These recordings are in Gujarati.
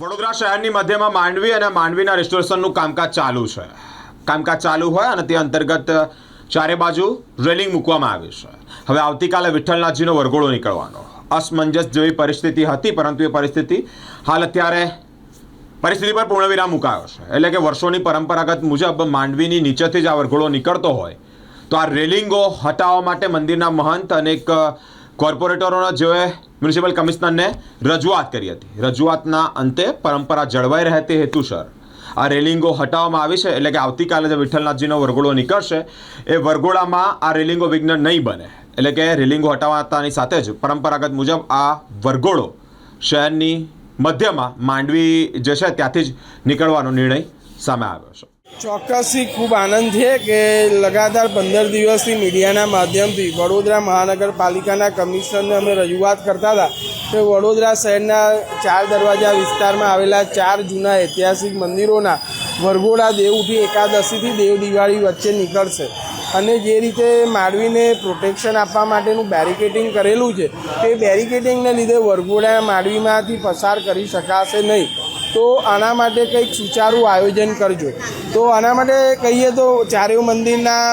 વડોદરા શહેરની મધ્યમાં માંડવી અને માંડવીના રિસ્ટોરેશનનું કામકાજ ચાલુ છે. કામકાજ ચાલુ હોય અને તે અંતર્ગત ચારે બાજુ રેલિંગ મૂકવામાં આવી છે. હવે આવતીકાલે વિઠ્ઠલનાથજીનો વરઘોડો નીકળવાનો. અસમંજસ જેવી પરિસ્થિતિ હતી, પરંતુ એ પરિસ્થિતિ હાલ અત્યારે પરિસ્થિતિ પર પૂર્ણવિરામ મુકાયો છે. એટલે કે વર્ષોની પરંપરાગત મુજબ માંડવીની નીચેથી જ આ વરઘોડો નીકળતો હોય, તો આ રેલિંગો હટાવવા માટે મંદિરના મહંત અનેક કોર્પોરેટરોના જેઓએ મ્યુનિસિપલ કમિશનરને રજૂઆત કરી હતી. રજૂઆતના અંતે પરંપરા જળવાઈ રહે તે હેતુસર. આ રેલિંગો હટાવવામાં આવી છે એટલે કે આવતીકાલે જે વિઠ્ઠલનાથજીનો વરઘોડો નીકળશે, એ વરઘોડામાં આ રેલિંગો વિઘ્ન નહીં બને. એટલે કે રેલિંગો હટાવતાની સાથે જ પરંપરાગત મુજબ આ વરઘોડો શહેરની મધ્યમાં માંડવી જે છે ત્યાંથી જ નીકળવાનો નિર્ણય સામે આવ્યો છે. ચોક્કસથી ખૂબ આનંદ છે કે લગાતાર પંદર દિવસથી મીડિયાના માધ્યમથી વડોદરા મહાનગરપાલિકાના કમિશનરને અમે રજૂઆત કરતા હતા કે વડોદરા શહેરના ચાર દરવાજા વિસ્તારમાં આવેલા ચાર જૂના ઐતિહાસિક મંદિરોના વરઘોડા દેવઉઠી એકાદશીથી દેવ દિવાળી વચ્ચે નીકળશે. અને જે રીતે માંડવીને પ્રોટેક્શન આપવા માટેનું બેરિકેટિંગ કરેલું છે, તે બેરિકેટિંગને લીધે વરઘોડા માંડવીમાંથી પસાર કરી શકાશે નહીં. તો આના માટે કંઈક સુચારું આયોજન કરજો. તો આના માટે કહીએ તો ચારેય મંદિરના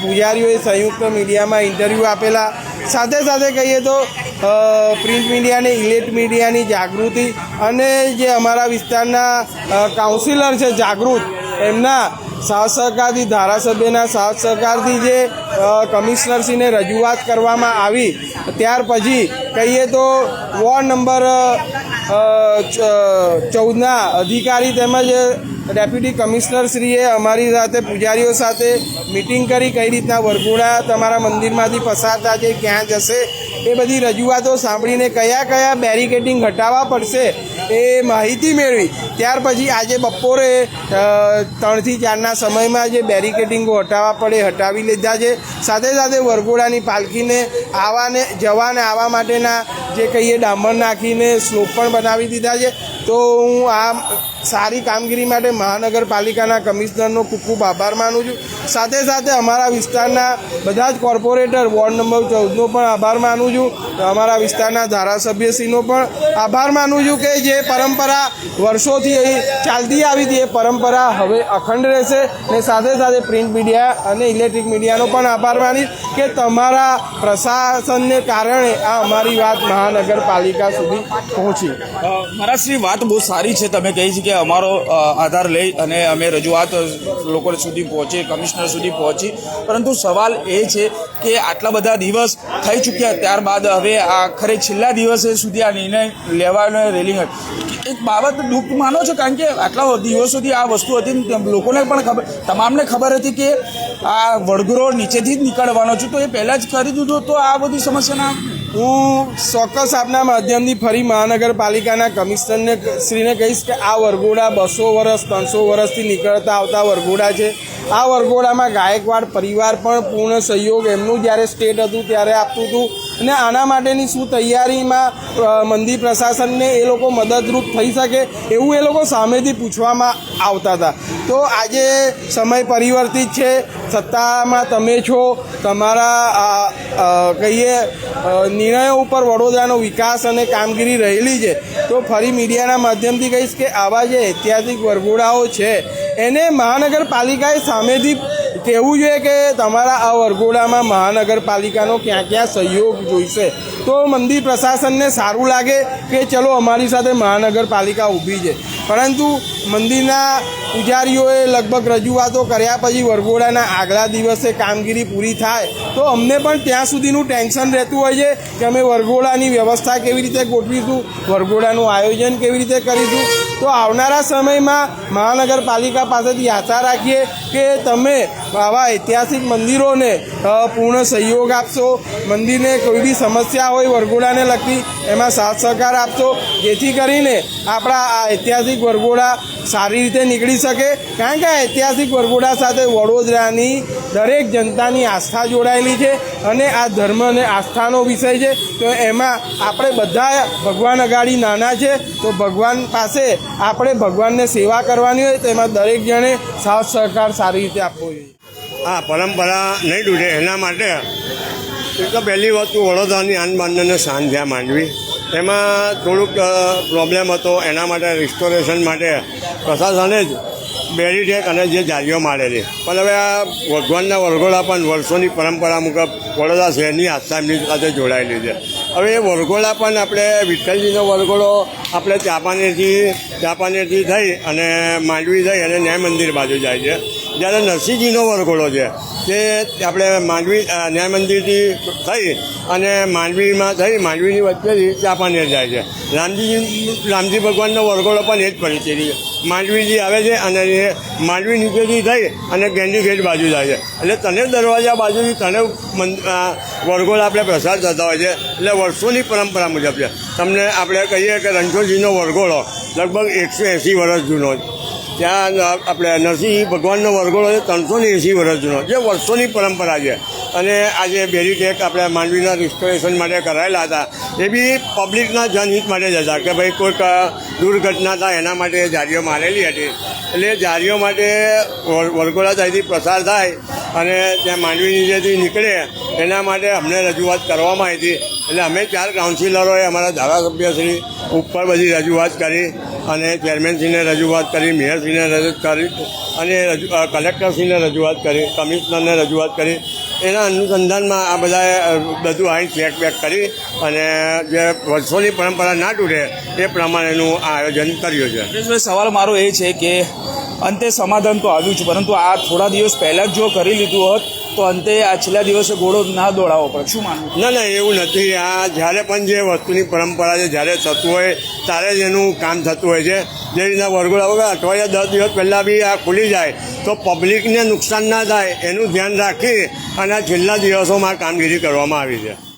પૂજારીઓએ સંયુક્ત મીડિયામાં ઇન્ટરવ્યૂ આપેલા. સાથે સાથે કહીએ તો પ્રિન્ટ મીડિયાને ઇલેક્ટ મીડિયાની જાગૃતિ અને જે અમારા વિસ્તારના કાઉન્સિલર છે જાગૃત, એમના સાથ સહકારથી ધારાસભ્યના સાથ સહકારથી જે કમિશનરશ્રીને રજૂઆત કરવામાં આવી. ત્યાર પછી કહીએ તો, વોર્ડ નંબર ચૌદના અધિકારી તેમજ ડેપ્યુટી કમિશનરશ્રીએ અમારી સાથે પૂજારીઓ સાથે મિટિંગ કરી કઈ રીતના વરઘોડા તમારા મંદિરમાંથી પસાર થશે ક્યાં જશે, એ બધી રજૂઆતો સાંભળીને કયા કયા બેરિકેડિંગ હટાવવા પડશે એ માહિતી મેળવી. ત્યાર પછી આજે બપોરે ત્રણથી ચારના સમયમાં જે બેરિકેડિંગો હટાવવા પડે, હટાવી લીધા છે. સાથે સાથે વરઘોડાની પાલખીને આવાને, જવાને આવવા માટેના જે કહીએ ડામર નાખીને સ્લોપ પણ બનાવી દીધા છે. તો હું આ સારી કામગીરી માટે મહાનગરપાલિકાના કમિશનરનો ખૂબ ખૂબ આભાર માનું છું. સાથે સાથે અમારા વિસ્તારના બધા જ કોર્પોરેટર વોર્ડ નંબર ચૌદનો પણ આભાર માનું છું. અમારા વિસ્તારના ધારાસભ્યશ્રીનો પણ આભાર માનું છું કે જે પરંપરા વર્ષોથી ચાલતી આવી હતી એ પરંપરા હવે અખંડ રહેશે. ને સાથે સાથે પ્રિન્ટ મીડિયા અને ઇલેક્ટ્રિક મીડિયાનો પણ આભાર માનીશ કે તમારા પ્રશાસનને કારણે આ અમારી વાત મહાનગરપાલિકા સુધી પહોંચી. અ, મારાશ્રી વાત બહુ સારી છે, તમે કહી છે કે અમારો આધાર લઈ અને અમે રજૂઆત લોકો સુધી પહોંચી, કમિશનર સુધી પહોંચી. પરંતુ સવાલ એ છે કે આટલા બધા દિવસ થઈ ચૂક્યા ત્યારબાદ હવે આખરે છેલ્લા દિવસે સુધી આ નિર્ણય લેવાનો રેલિંગ એક બાબત દુઃખ માનો છો? કારણ કે આટલા દિવસોથી આ વસ્તુ હતી લોકોને પણ ખબર, તમામને ખબર હતી કે આ વડગરો નીચેથી જ નીકળવાનો છે. તો એ પહેલાં જ કરી દીધું તો આ બધી સમસ્યા ના આવે. હું ચોક્કસ આપના માધ્યમથી ફરી મહાનગરપાલિકાના કમિશનરને શ્રીને કહીશ કે આ વરઘોડા બસો વર્ષ ત્રણસો વર્ષથી નીકળતા આવતા વરઘોડા છે. આ વરઘોડામાં ગાયકવાડ પરિવાર પણ પૂર્ણ સહયોગ એમનું જ્યારે સ્ટેટ હતું ત્યારે આપતું હતું. અને આના માટેની શું તૈયારીમાં મંદિર પ્રશાસનને એ લોકો મદદરૂપ થઈ શકે એવું એ લોકો સામેથી પૂછવામાં આવતા હતા. તો આજે સમય પરિવર્તિત છે. સત્તામાં તમે છો. તમારા કહીએ નિર્ણયો ઉપર વડોદરાનો વિકાસ અને કામગીરી રહેલી છે. તો ફરી મીડિયાના માધ્યમથી કહીશ કે આવા જે ઐતિહાસિક વરઘોડાઓ છે એને મહાનગરપાલિકાએ સામેથી કહેવું જોઈએ કે તમારા આ વરઘોડામાં મહાનગરપાલિકાનો ક્યાં ક્યાં સહયોગ જોઈશે. તો મંદિર પ્રશાસનને સારું લાગે કે ચલો અમારી સાથે મહાનગરપાલિકા ઊભી છે. પરંતુ મંદિરના પૂજારીઓએ લગભગ રજૂઆતો કર્યા પછી વરઘોડાના આગલા દિવસે કામગીરી પૂરી થાય, તો અમને પણ ત્યાં સુધીનું ટેન્શન રહેતું હોય છે કે અમે વરઘોડાની વ્યવસ્થા કેવી રીતે ગોઠવીશું, વરઘોડાનું આયોજન કેવી રીતે કરીશું. તો આવનારા સમયમાં મહાનગરપાલિકા પાસેથી આશા રાખીએ કે તમે આવા ઐતિહાસિક મંદિરોને પૂર્ણ સહયોગ આપશો, મંદિરને કોઈ બી સમસ્યા હોય વરઘોડાને લગતી, એમાં સાથ સહકાર આપશો. જેથી કરીને આપણા આ ઐતિહાસિક વરઘોડા સારી રીતે નીકળી શકે. કારણ કે ઐતિહાસિક વરઘોડા સાથે વડોદરાની દરેક જનતાની આસ્થા જોડાયેલી છે અને આ ધર્મ અને આસ્થાનો વિષય છે. તો એમાં આપણે બધા ભગવાન અગાડી નાના છે. તો ભગવાન પાસે આપણે ભગવાનને સેવા કરવાની હોય તો એમાં દરેક જણે સાથ સહકાર સારી રીતે આપવો જોઈએ. આ પરંપરા નહીં ડૂટે એના માટે એ તો પહેલી વસ્તુ વડોદરાની આન બાંધને શાન માંડવી. એમાં થોડુંક પ્રોબ્લેમ હતો. એના માટે રિસ્ટોરેશન માટે પ્રશાસને જ બેરીટેક અને જે જાળીઓ મારેલી. પણ હવે આ ભગવાનના વરઘોડા પણ વર્ષોની પરંપરા મુજબ વડોદરા શહેરની આસ્થાની સાથે જોડાયેલી છે. હવે એ વરઘોડા પણ આપણે વિઠ્ઠલજીનો વરઘોડો આપણે ચાપાનેરથી ચાપાનેરથી થઈ અને માંડવી થઈ અને ન્યાય મંદિર બાજુ જાય છે. જ્યારે નરસિંહજીનો વરઘોડો છે તે આપણે માંડવી ન્યાય મંદિરથી થઈ અને માંડવીમાં થઈ, માંડવીની વચ્ચેથી ચાપાનેર જાય છે. રામજી રામજી ભગવાનનો વરઘોડો પણ એ જ પરિસ્થિતિ છે. માંડવીજી આવે છે અને એ માંડવી નીચેથી થઈ અને ગેંડી ગેટ બાજુ જાય છે. એટલે તને દરવાજા બાજુથી તને વરઘોડ આપણે પ્રસાદ થતા હોય છે. એટલે વર્ષોની પરંપરા મુજબ છે. તમને આપણે કહીએ કે રણછોડજીનો વરઘોડો લગભગ એકસો એંસી વર્ષ જૂનો છે. ત્યાં આપણે નરસિંહ ભગવાનનો વરઘોડો છે, ત્રણસો ને એંસી વર્ષનો, જે વર્ષોની પરંપરા છે. અને આજે બેરીટેક આપણે માંડવીના રિસ્ટોરેશન માટે કરાયેલા હતા. એ બી પબ્લિકના જનહિત માટે જ હતા, કે ભાઈ કોઈક દુર્ઘટના થાય એના માટે જારીઓ મારેલી હતી. એટલે જારીઓ માટે વર- વરઘોડા ત્યાંથી પ્રસાર થાય અને ત્યાં માંડવી નીચેથી નીકળે, એના માટે અમને રજૂઆત કરવામાં આવી હતી. એટલે અમે ચાર કાઉન્સિલરોએ અમારા ધારાસભ્યશ્રી ઉપર બધી રજૂઆત કરી. અને ચેરમેનશ્રીને રજૂઆત કરી મેયરશ્રીને રજૂઆત કરી, અને કલેક્ટરશ્રીને રજૂઆત કરી કમિશનરને રજૂઆત કરી. એના અનુસંધાનમાં આ બધાએ બધું અહીં ચેક બેક કરી અને જે વર્ષોની પરંપરા ના તૂટે એ પ્રમાણેનું આયોજન કર્યું છે. સવાલ મારો એ છે કે અંતે સમાધાન તો આવ્યું છે, પરંતુ આ થોડા દિવસ પહેલાં જ જો કરી લીધું હોત, તો અંતે આ છેલ્લા દિવસે ઘોડો ના દોડાવવો પડે. શું માનવું? ના ના, એવું નથી. આ જ્યારે પણ જે વસ્તુની પરંપરા છે, જ્યારે થતું હોય, ત્યારે જ એનું કામ થતું હોય છે. જે રીતના વરઘોડા વગર અઠવાડિયા દસ દિવસ પહેલાં બી આ ખુલી જાય, તો પબ્લિકને નુકસાન ના થાય, એનું ધ્યાન રાખી અને આ છેલ્લા દિવસોમાં કામગીરી કરવામાં આવી છે.